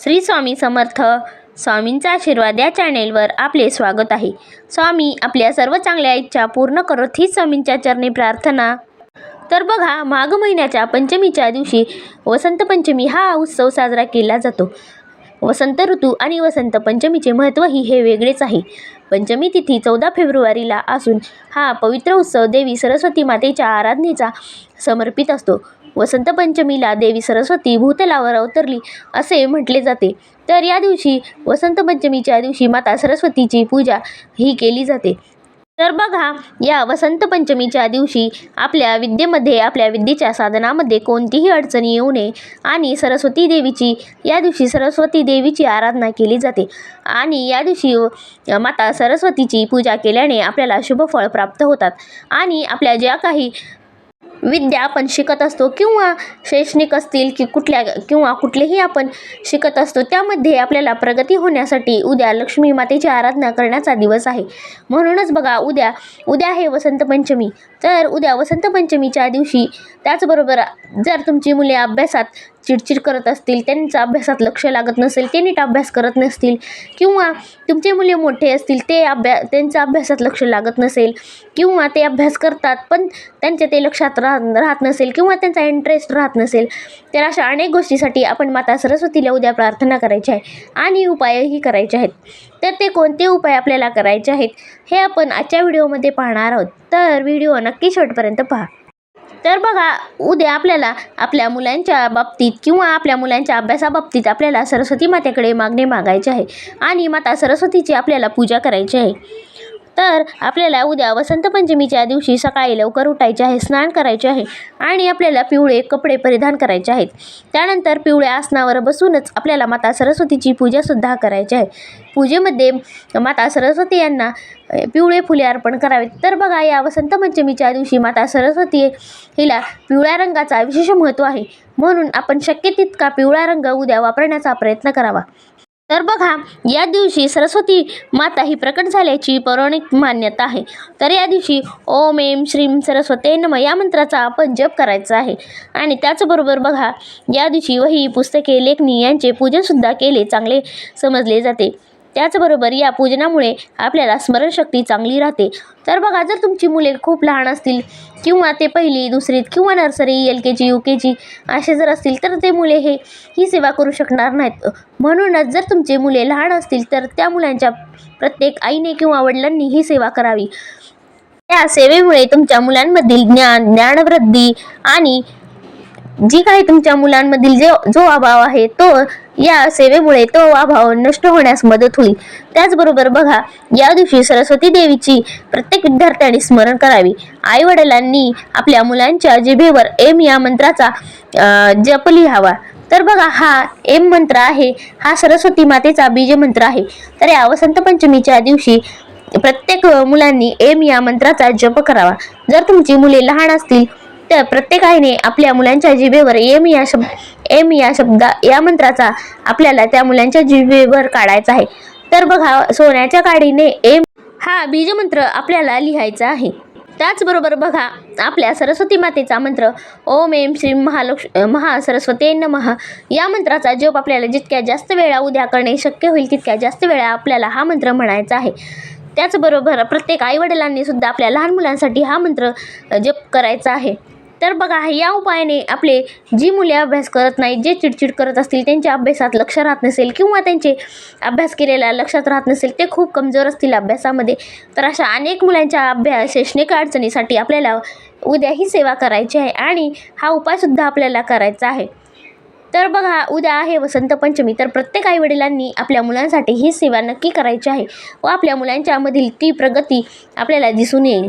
श्री स्वामी समर्थ स्वामींचा आशीर्वाद या चॅनेलवर आपले स्वागत आहे. स्वामी आपल्या सर्व चांगल्या इच्छा पूर्ण करत ही स्वामींच्या चरणी प्रार्थना. तर बघा माघ महिन्याच्या पंचमीच्या दिवशी वसंत पंचमी हा उत्सव साजरा केला जातो. वसंत ऋतू आणि वसंत पंचमीचे महत्त्वही हे वेगळेच आहे. पंचमी तिथी चौदा फेब्रुवारीला असून हा पवित्र उत्सव देवी सरस्वती मातेच्या आराधनेचा समर्पित असतो. वसंत पंचमीला देवी सरस्वती भूतलावर अवतरली असे म्हटले जाते. तर या दिवशी वसंत पंचमीच्या दिवशी माता सरस्वतीची पूजा ही केली जाते. तर बघा या वसंत पंचमीच्या दिवशी आपल्या विद्येमध्ये आपल्या विद्येच्या साधनामध्ये कोणतीही अडचणी येऊ नये आणि सरस्वती देवीची या दिवशी सरस्वती देवीची आराधना केली जाते. आणि या दिवशी माता सरस्वतीची पूजा केल्याने आपल्याला शुभफळ प्राप्त होतात. आणि आपल्या ज्या काही विद्या आपण शिकत असतो किंवा शैक्षणिक असतील की कुठल्या किंवा कुठलेही आपण शिकत असतो त्यामध्ये आपल्याला प्रगती होण्यासाठी उद्या लक्ष्मी मातेची आराधना करण्याचा दिवस आहे. म्हणूनच बघा उद्या उद्या आहे वसंत पंचमी. तर उद्या वसंत पंचमीच्या दिवशी त्याचबरोबर जर तुमची मुले अभ्यासात चिडचिड करत असतील त्यांचा अभ्यासात लक्ष लागत नसेल ते नीट अभ्यास करत नसतील किंवा तुमचे मुले मोठे असतील ते अभ्या त्यांचा अभ्यासात लक्ष लागत नसेल किंवा ते अभ्यास करतात पण त्यांच्या ते लक्षात राह राहत नसेल किंवा त्यांचा इंटरेस्ट राहत नसेल तर अशा अनेक गोष्टीसाठी आपण माता सरस्वतीला उद्या प्रार्थना करायची आहे आणि उपायही करायचे आहेत. तर ते कोणते उपाय आपल्याला करायचे आहेत हे आपण आजच्या व्हिडिओमध्ये पाहणार आहोत. तर व्हिडिओ नक्की शेवटपर्यंत पहा. तर बघा उद्या आपल्याला आपल्या मुलांच्या बाबतीत किंवा आपल्या मुलांच्या अभ्यासाबाबतीत आपल्याला सरस्वती मातेकडे मागणे मागायचे आहे. आणि माता सरस्वतीची आपल्याला पूजा करायची आहे. तर आपल्याला उद्या वसंत पंचमीच्या दिवशी सकाळी लवकर उठायचे आहे स्नान करायचे आहे आणि आपल्याला पिवळे कपडे परिधान करायचे आहेत. त्यानंतर पिवळ्या आसनावर बसूनच आपल्याला माता सरस्वतीची पूजासुद्धा करायची आहे. पूजेमध्ये माता सरस्वती यांना पिवळे फुले अर्पण करावेत. तर बघा या वसंत पंचमीच्या दिवशी माता सरस्वती हिला पिवळ्या रंगाचा विशेष महत्त्व आहे. म्हणून आपण शक्य तितका पिवळा रंग उद्या वापरण्याचा प्रयत्न करावा. तर बघा या दिवशी सरस्वती माता ही प्रकट झाल्याची पौराणिक मान्यता आहे. तर या दिवशी ओम एम श्रीम सरस्वते नम या मंत्राचा आपण जप करायचा आहे. आणि त्याचबरोबर बघा या दिवशी वही पुस्तके लेखणी यांचे पूजनसुद्धा केले चांगले समजले जाते. त्याचबरोबर या पूजनामुळे आपल्याला स्मरणशक्ती चांगली राहते. तर बघा जर तुमची मुले खूप लहान असतील किंवा ते पहिली दुसरीत किंवा nursery L K G U K G असे जर असतील तर ते मुले हे ही सेवा करू शकणार नाहीत. म्हणूनच जर तुमचे मुले लहान असतील तर त्या मुलांच्या प्रत्येक आईने किंवा वडिलांनी ही सेवा करावी. त्या सेवेमुळे तुमच्या मुलांमधील ज्ञान ज्ञानवृद्धी आणि जी काही तुमच्या मुलांमधील जे जो अभाव आहे तो या सेवेमुळे तो अभाव नष्ट होण्यास मदत होईल. त्याचबरोबर बघा या दिवशी सरस्वती देवीची प्रत्येक विद्यार्थ्याने स्मरण करावी. आई वडिलांनी आपल्या मुलांच्या जिभेवर एम या मंत्राचा जप लिहावा. तर बघा हा एम मंत्र आहे हा सरस्वती मातेचा बीज मंत्र आहे. तर या वसंत पंचमीच्या दिवशी प्रत्येक मुलांनी एम या मंत्राचा जप करावा. जर तुमची मुले लहान असतील तर प्रत्येक आईने आपल्या मुलांच्या जिभेवर एम या शब्द एम या शब्द या मंत्राचा आपल्याला त्या मुलांच्या जिभेवर काढायचा आहे. तर बघा सोन्याच्या काडीने एम हा बीजमंत्र आपल्याला लिहायचा आहे. त्याचबरोबर बघा आपल्या सरस्वती मातेचा मंत्र ओम एम श्री महालक्ष महा सरस्वती नमः या मंत्राचा जप आपल्याला जितक्या जास्त वेळा उद्या करणे शक्य होईल तितक्या जास्त वेळा आपल्याला हा मंत्र म्हणायचा आहे. त्याचबरोबर प्रत्येक आईवडिलांनी सुद्धा आपल्या लहान मुलांसाठी हा मंत्र जप करायचा आहे. तर बघा या उपायाने आपले जी मुले अभ्यास करत नाहीत जे चिडचिड करत असतील त्यांच्या अभ्यासात लक्ष राहत नसेल किंवा त्यांचे अभ्यास केलेला लक्षात राहत नसेल ते खूप कमजोर असतील अभ्यासामध्ये. तर अशा अनेक मुलांच्या अभ्यास शैक्षणिक अडचणीसाठी आपल्याला उद्या ही सेवा करायची आहे आणि हा उपायसुद्धा आपल्याला करायचा आहे. तर बघा उद्या आहे वसंत पंचमी तर प्रत्येक आईवडिलांनी आपल्या मुलांसाठी ही सेवा नक्की करायची आहे व आपल्या मुलांच्यामधील ती प्रगती आपल्याला दिसून येईल.